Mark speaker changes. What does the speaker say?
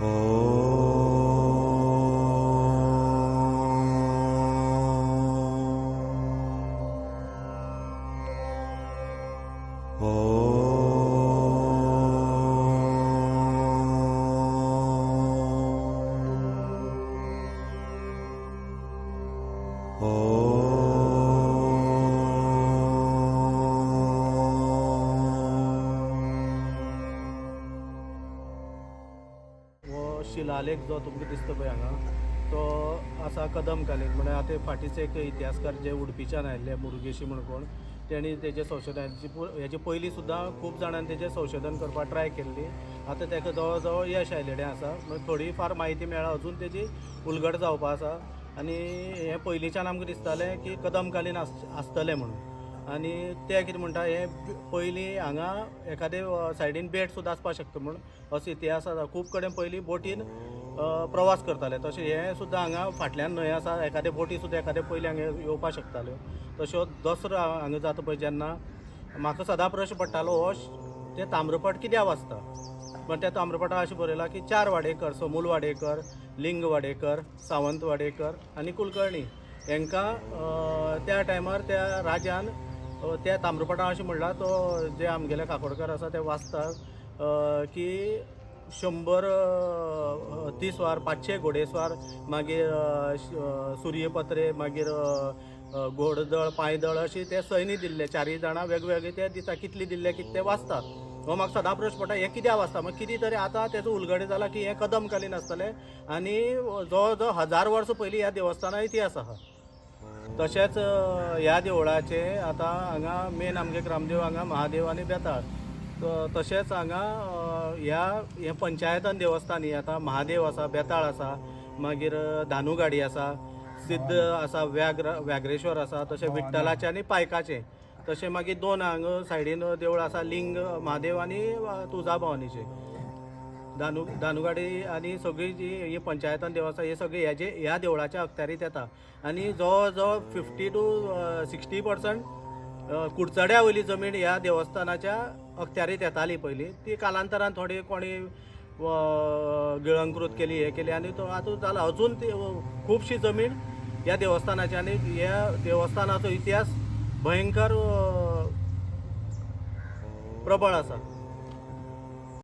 Speaker 1: हो शिलालेख जो तुमकां दिसता पळय हांगा तो आसा कदम कालीन म्हळ्यार आतां फाटींच एक इतिहासकार जे उडपीच्यान आयिल्ले मुरुगेशी म्हण कोण तेणी तेजे संशोधनाची हेजे पयलीं सुद्दां खूब जाणांनी तेजें संशोधन करपाक ट्राय केल्ली. आतां तेका जवळ जवळ यश आयलेलें आसा. म्हणजे थोडी फार म्हायती मेळ्ळा अजून तेजी उलगड जावपा आसा. आनी हें पयलींच्यान आमकां दिसतालें की कदमकालीन आस आसतलें म्हणून. आनी ते कितें म्हणटा हें पयलीं हांगा एखादे सायडीन बेट सुद्दां आसपाक शकता म्हूण असो इतिहास आसा खूब कडेन पयलीं बोटीन प्रवास करताले. तशें हें सुद्दां हांगा फाटल्यान न्हंय आसा एखादे बोटी सुद्दां एखादे पयलीं हांगा येवपाक शकताल्यो. तश्यो दसरो हांगा जाता पळय जेन्ना म्हाका सदां प्रश्न पडटालो हो ते ताम्रपट कित्याक वाचता पण त्या ताम्रपटा अशें बरयलां की चार वाडेकर समूल वाडेकर लिंग वाडेकर सावंत वाडेकर आनी कुलकर्णी. हांकां त्या टायमार त्या राजान त्या ताम्रपटा अशें म्हणलां तो जे आमगेले काकोडकार आसा ते वाचतात की शंबर तीस वार पांचशे घोडेस्वार मागीर सुर्यपत्रे मागीर घोडदळ पांयदळ अशी ते सैनी दिल्ले चारय जाणां वेगवेगळे ते दिता कितले दिल्ले कितें ते वाचता हो म्हाका सदां प्रश्न पडटा हे कित्याक वाचता? मग कितें तरी आतां तेचो उलगडे जाला की हें कदमकालीन आसतलें आनी जवळ जवळ हजार वर्सां पयलीं ह्या देवस्थाना इतिहास आसा तशेंच ह्या देवळाचे आतां हांगा मेन आमगे ग्रामदेव हांगा महादेव आनी बेताळ. त- तशेंच हांगा ह्या हें पंचायतन देवस्थान ही आतां महादेव आसा बेताळ आसा मागीर धानुगाडी आसा सिद्ध आसा व्याघ्र व्याघ्रेश्वर आसा तशें विठ्ठलाचें आनी पायकाचें. तशें मागीर दोन हांगा सायडीन देवळां आसा लिंग महादेव आनी अ, तुळजाभवानीचें. दानू दानुगाडी आनी सगळी जी ही पंचायतान देव आसा हे सगळे ह्याचे ह्या देवळाच्या अखत्यारीत येता. आनी जवळ जवळ फिफ्टी टू सिक्स्टी पर्संट कुडचड्या वयली जमीन ह्या देवस्थानाच्या अखत्यारीत येताली पयलीं ती कालांतरान थोडी कोणी गिळंकृत केली हे केली. आनी तो आतां जालां अजून ती खुबशी जमीन ह्या देवस्थानाची. आनी ह्या देवस्थानाचो इतिहास भयंकर प्रबळ आसा